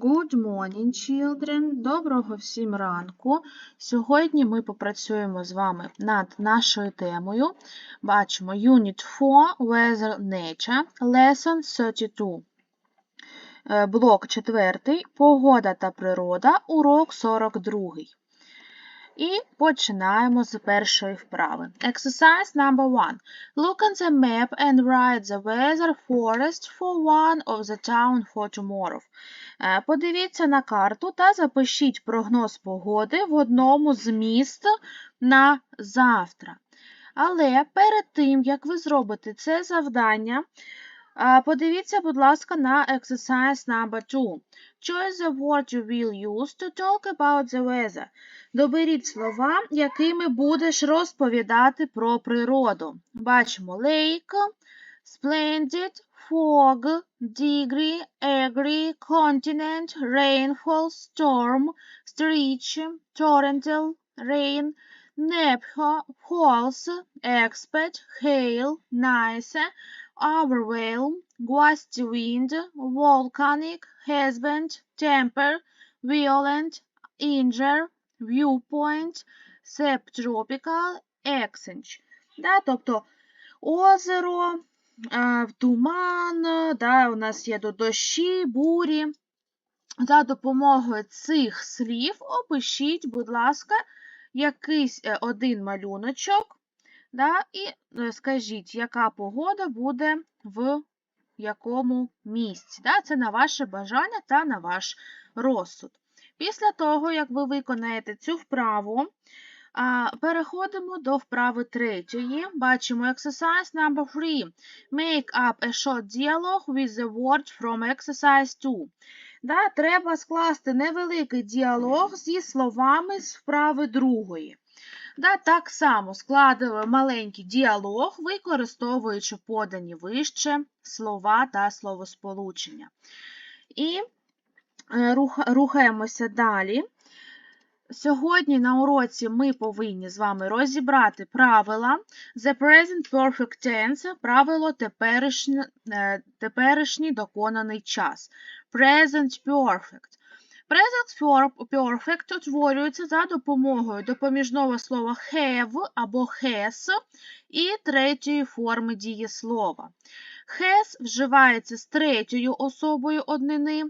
Good morning, children! Доброго всім ранку. Сьогодні ми попрацюємо з вами над нашою темою. Бачимо Unit 4 Weather Nature, Lesson 32. Е, Блок 4. Погода та природа, урок 42. І починаємо з першої вправи. Exercise number one. Look on the map and write the weather forecast for one of the town for tomorrow. Е, Подивіться на карту та запишіть прогноз погоди в одному з міст на завтра. Але перед тим, як ви зробите це завдання, подивіться, будь ласка, на exercise number 2. Choose the word you will use to talk about the weather. Доберіть слова, якими будеш розповідати про природу. Бачимо lake, splendid, fog, degree, agree, continent, rainfall, storm, stretch, torrential, rain, nepho, false, expert, hail, nice, overwhelm, gusty wind, volcanic, husband, temper, violent, injure, viewpoint, subtropical, exchange. Да, тобто озеро, туман, да, у нас є тут дощі, бурі. За допомогою цих слів опишіть, будь ласка, якийсь е, один малюночок, да, і е, скажіть, яка погода буде в якому місці. Да? Це на ваше бажання та на ваш розсуд. Після того, як ви виконаєте цю вправу, переходимо до вправи третьої. Бачимо exercise number 3. Make up a short dialogue with the word from exercise 2. Да, треба скласти невеликий діалог зі словами з вправи другої. Да, так само складемо маленький діалог, використовуючи подані вище слова та словосполучення. І е, рухаємося далі. Сьогодні на уроці ми повинні з вами розібрати правила The Present Perfect Tense, правило теперішній, теперішній доконаний час. Present Perfect. Present Perfect утворюється за допомогою допоміжного слова have або has і третьої форми дієслова. Has вживається з третьою особою однини.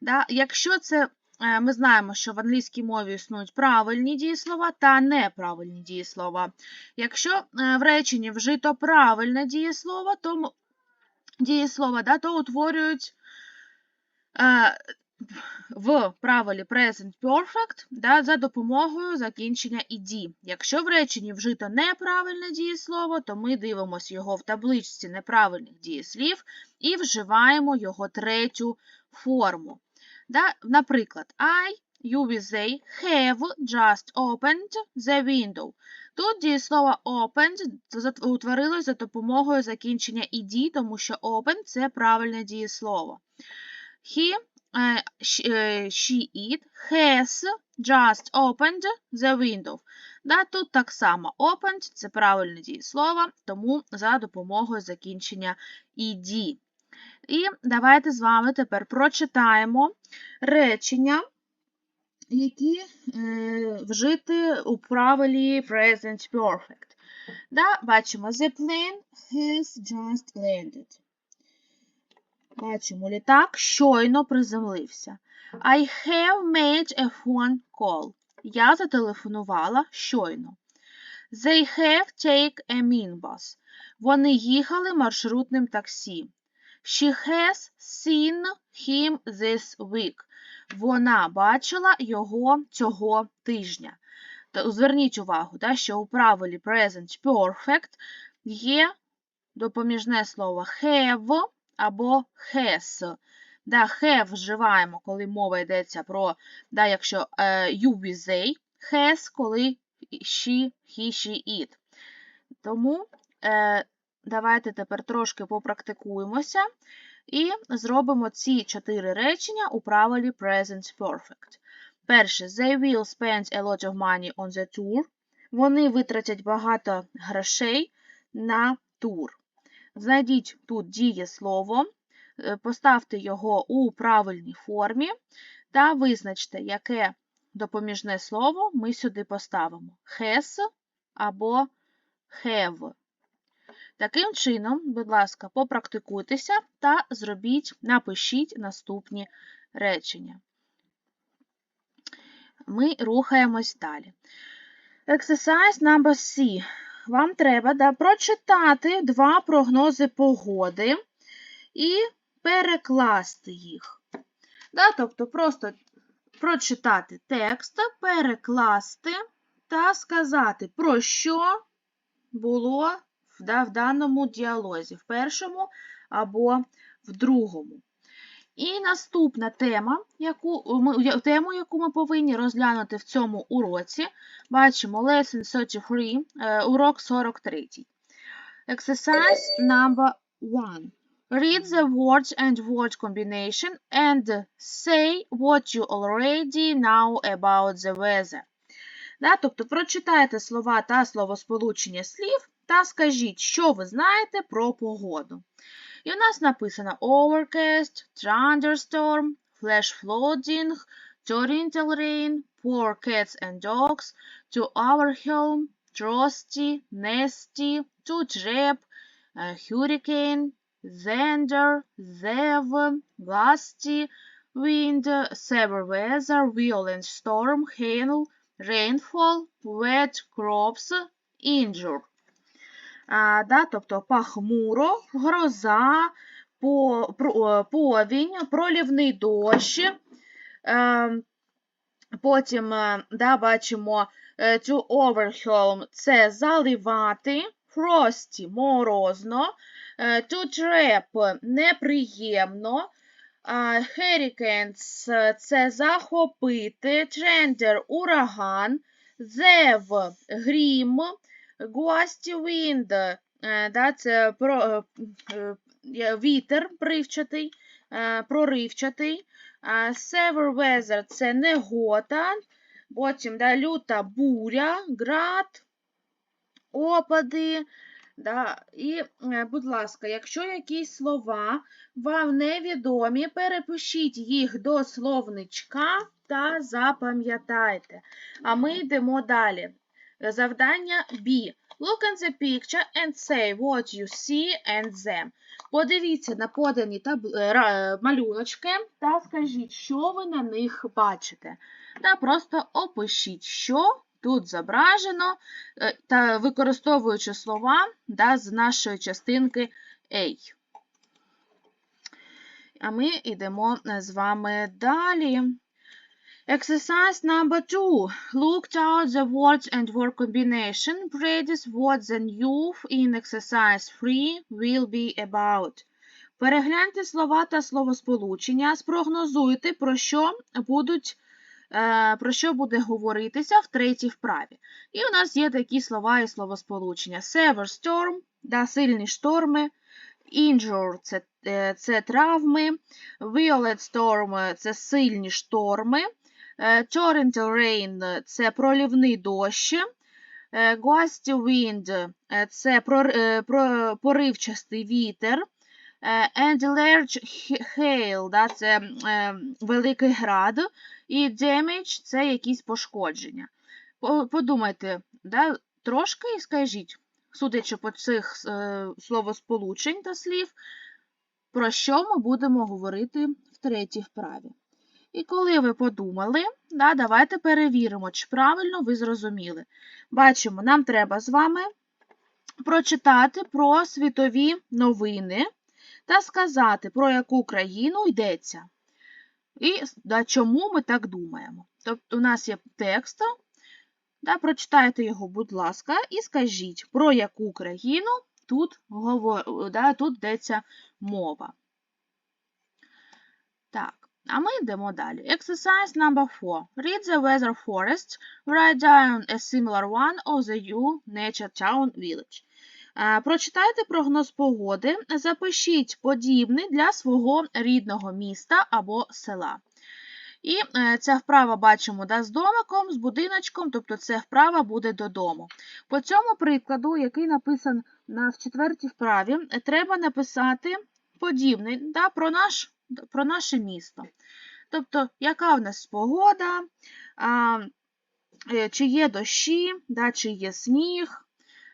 Да? Якщо це Е, Ми знаємо, що в англійській мові існують правильні дієслова та неправильні дієслова. Якщо е, в реченні вжито правильне дієслово, то, дієслово, да, то утворюють е, в правилі Present Perfect да, за допомогою закінчення «ed». Якщо в реченні вжито неправильне дієслово, то ми дивимося його в табличці неправильних дієслів і вживаємо його третю форму. Да? Наприклад, I, you will say, have just opened the window. Тут дієслово opened утворилось за допомогою закінчення «ed», тому що open – це правильне дієслово. He, е, е, she, it has just opened the window. Да, тут так само opened – це правильне дієслово, тому за допомогою закінчення «ed». І давайте з вами тепер прочитаємо речення, які е, вжити у правилі Present Perfect. Да, бачимо, the plane has just landed. Бачимо, літак щойно приземлився. I have made a phone call. Я зателефонувала щойно. They have take a minibus. Вони їхали маршрутним таксі. She has seen him this week. Вона бачила його цього тижня. Зверніть увагу, да, що у правилі Present Perfect є допоміжне слово have або has. Да, have вживаємо, коли мова йдеться про, да, якщо е, you with they, has, коли she, he, she, it. Тому е, давайте тепер трошки попрактикуємося і зробимо ці чотири речення у правилі Present Perfect. Перше, they will spend a lot of money on the tour. Вони витратять багато грошей на тур. Знайдіть тут дієслово е, поставте його у правильній формі та визначте, яке допоміжне слово ми сюди поставимо: has або have. Таким чином, будь ласка, попрактикуйтеся та зробіть, напишіть наступні речення. Ми рухаємось далі. Exercise number C. Вам треба да, прочитати два прогнози погоди і перекласти їх. Да, тобто просто прочитати текст, перекласти та сказати, про що було да, в даному діалозі, в першому або в другому. І наступна тема, яку тему, яку ми повинні розглянути в цьому уроці, бачимо Lesson 33, е, урок 43. Exercise number 1. Read the words and word combination and say what you already know about the weather. Да, тобто прочитайте слова та словосполучення слів та скажіть, що ви знаєте про погоду. І у нас написано overcast, thunderstorm, flash flooding, torrential rain, poor cats and dogs, to our home, trusty, nasty, to trap, uh, hurricane, thunder, zev, gusty, wind, severe weather, violent storm, hail, rainfall, wet crops, injure. Да, Тобто пахмуро, гроза, повінь, пролівний дощ. Е, потім е, да, бачимо е, to overwhelm – це заливати, frosty – морозно, е, to trap – неприємно, hurricanes – це захопити, trender – ураган, зев – грім, Gusty wind, да, це про, вітер привчатий, проривчатий. Severe weather це негота. Потім да, люта буря, град, опади. Да, І, будь ласка, якщо якісь слова вам невідомі, перепишіть їх до словничка та запам'ятайте. А ми йдемо далі. Завдання B. Look at the picture and say what you see and them. Подивіться на подані таб... малюночки та скажіть, що ви на них бачите. Та просто опишіть, що тут зображено, та використовуючи слова да, з нашої частинки A. А ми йдемо з вами далі. Exercise number two. Look out the words and word combination. Practice what the new in exercise 3 will be about. Перегляньте слова та словосполучення, спрогнозуйте, про що будуть, про що буде говоритися в третій вправі. І у нас є такі слова і словосполучення. Severe storm, да, сильні шторми, injure – це, це травми, violent storm – це сильні шторми. Torrential rain – це пролівний дощ. Gusty wind – це поривчастий вітер. And large hail – це великий град. І damage – це якісь пошкодження. Подумайте, да, трошки і скажіть, судячи по цих словосполучень та слів, про що ми будемо говорити в третій вправі. І коли ви подумали, да, давайте перевіримо, чи правильно ви зрозуміли. Бачимо, нам треба з вами прочитати про світові новини та сказати, про яку країну йдеться. І да, чому ми так думаємо. Тобто, у нас є текст, да, прочитайте його, будь ласка, і скажіть, про яку країну тут, говор... да, тут йдеться мова. А ми йдемо далі. Exercise number 4. Read the weather forest. Write down a similar one of the U nature town village. Прочитайте прогноз погоди. Запишіть подібний для свого рідного міста або села. І е, ця вправа бачимо да, з домиком, з будиночком, тобто ця вправа буде додому. По цьому прикладу, який написан на четвертій вправі, треба написати подібний да, про, наш, про наше місто. Тобто, яка в нас погода, е, чи є дощі, чи є сніг,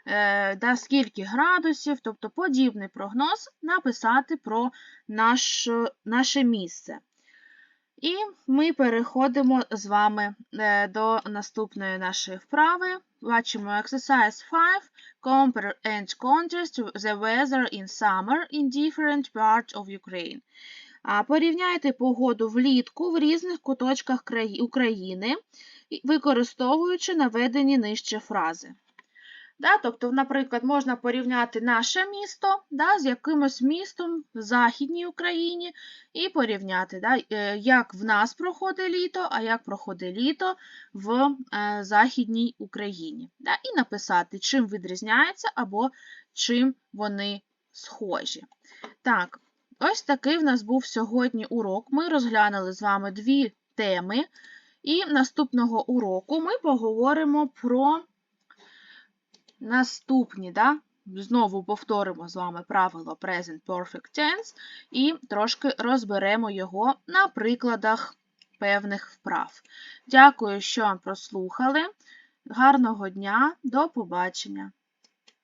е, скільки градусів, тобто подібний прогноз написати про наш, наше місце. І ми переходимо з вами е, до наступної нашої вправи. Бачимо exercise 5. Compare and contrast the weather in summer in different parts of Ukraine. Порівняйте погоду влітку в різних куточках України, використовуючи наведені нижче фрази. Да, тобто, наприклад, можна порівняти наше місто да, з якимось містом в Західній Україні і порівняти, да, е, як в нас проходить літо, а як проходить літо в е, Західній Україні. Да, і написати, чим відрізняється або чим вони схожі. Так, ось такий в нас був сьогодні урок. Ми розглянули з вами дві теми. І наступного уроку ми поговоримо про наступні, да? знову повторимо з вами правило Present Perfect Tense і трошки розберемо його на прикладах певних вправ. Дякую, що прослухали. Гарного дня, до побачення!